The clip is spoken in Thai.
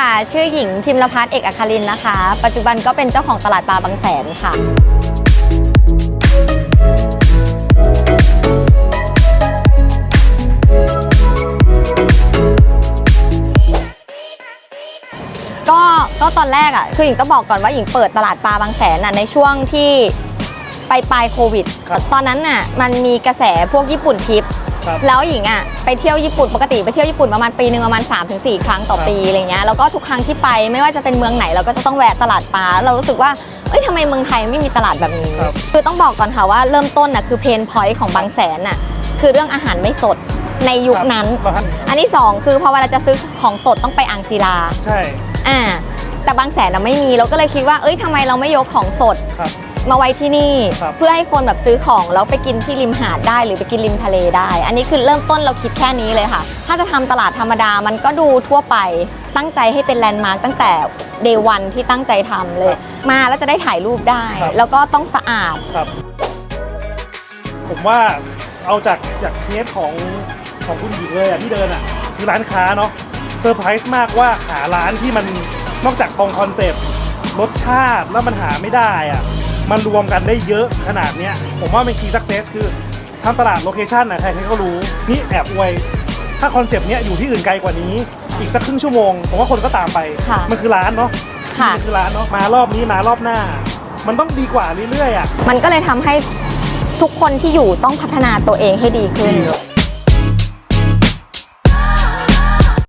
ค่ะ ชื่อหญิงพิมรพัฒน์เอกอัครินทร์นะคะ ปัจจุบันก็เป็นเจ้าของตลาดปลาบางแสนค่ะ ก็ก็ตอนแรกอะคือหญิงต้องบอกก่อนว่าหญิงเปิดตลาดปลาบางแสนน่ะในช่วงที่ไปปลายโควิดครับตอนนั้นน่ะมันมีกระแสพวกญี่ปุ่นทิป ครับ แล้วหญิงอะไปเที่ยวญี่ปุ่นปกติไปเที่ยวญี่ปุ่นประมาณปีหนึ่งประมาณ 3-4 ครั้งต่อครับปีอะไรเงี้ยแล้วก็ทุกครั้งที่ไปไม่ว่าจะเป็นเมืองไหนเราก็จะต้องแวะตลาดปลาเรารู้สึกว่าเอ้ยทำไมเมืองไทยไม่มีตลาดแบบนี้ ครับ คือต้องบอกก่อนค่ะว่าเริ่มต้นน่ะคือเพนพอยต์ของบางแสนน่ะคือเรื่องอาหารไม่สดในยุคนั้นครับอันที่สองคือพอเวลาจะซื้อของสดต้องไปอ่างศิลา ใช่อ่า แต่บางแสนน่ะไม่มีเราก็เลยคิดว่า เอ้ยทำไมเราไม่ยกของสด ครับ มาไว้ที่นี่ ครับเพื่อให้คนแบบซื้อของแล้วไปกินที่ริมหาดได้ หรือไปกินริมทะเลได้ อันนี้คือเริ่มต้นเราคิดแค่นี้เลยค่ะ ถ้าจะทำตลาดธรรมดามันก็ดูทั่วไป ตั้งใจให้เป็นแลนด์มาร์กตั้งแต่เดวันที่ตั้งใจทำเลย มาแล้วจะได้ถ่ายรูปได้ ครับ แล้วก็ต้องสะอาด ครับ ผมว่าเอาจากจากเคสของของคุณหญิงเลยอะที่เดินอะคือร้านค้าเนาะเซอร์ไพรส์มากว่าหาร้านที่มันนอกจากตรงคอนเซปต์รสชาติแล้วมันหาไม่ได้อะ มันรวมกันได้เยอะขนาดเนี้ย ผมว่าเป็นคีย์สักเซสคือทำตลาดโลเคชันนะใครๆก็รู้ นี่แอบอวย ถ้าคอนเซปต์เนี้ยอยู่ที่อื่นไกลกว่านี้ อีกสักครึ่งชั่วโมง ผมว่าคนก็ตามไป ค่ะ มันคือร้านเนาะค่ะ มันคือร้านเนาะมารอบนี้มารอบหน้า มันต้องดีกว่าเรื่อยๆอะ มันก็เลยทำให้ทุกคนที่อยู่ต้องพัฒนาตัวเองให้ดีขึ้น ดีครับ